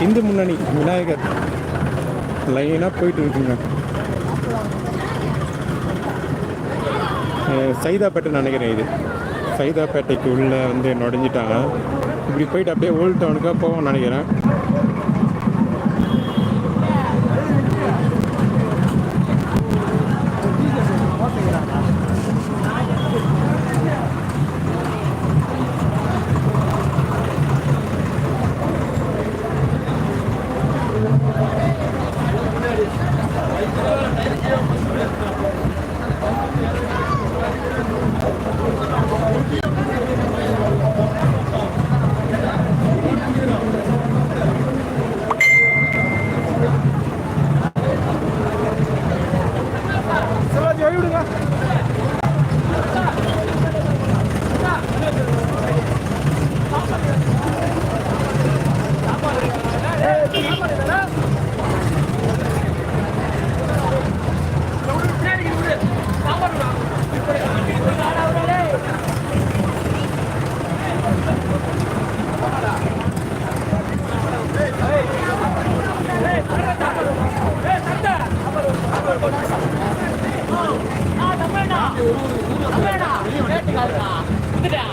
இந்து முன்னணி விநாயகர் லைனாக போயிட்டு இருக்குங்க. அஹ் சைதாப்பேட்டை நினைக்கிறேன் இது. சைதாப்பேட்டைக்கு உள்ளே வந்து நுழைஞ்சிட்டாங்க இப்படி போயிட்டு அப்படியே ஓல்டு டவுனுக்காக போவோம்னு நினைக்கிறேன். தமிழ்டா தமிழ்டா கேட்டுக்காருடா வந்துட்டா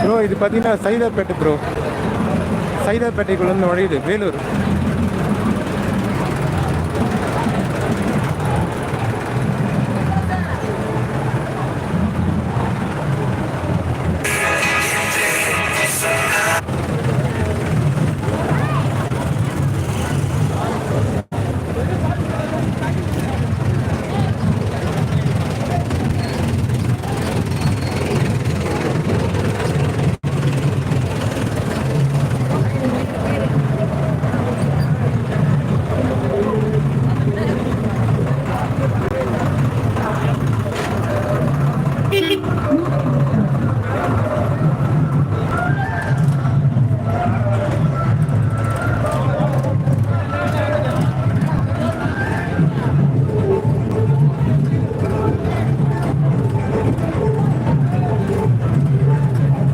ப்ரோ இது பார்த்தீங்கன்னா சைதாப்பேட்டை ப்ரோ சைதாப்பேட்டைக்குள்ளே நுழையுது வேலூர்.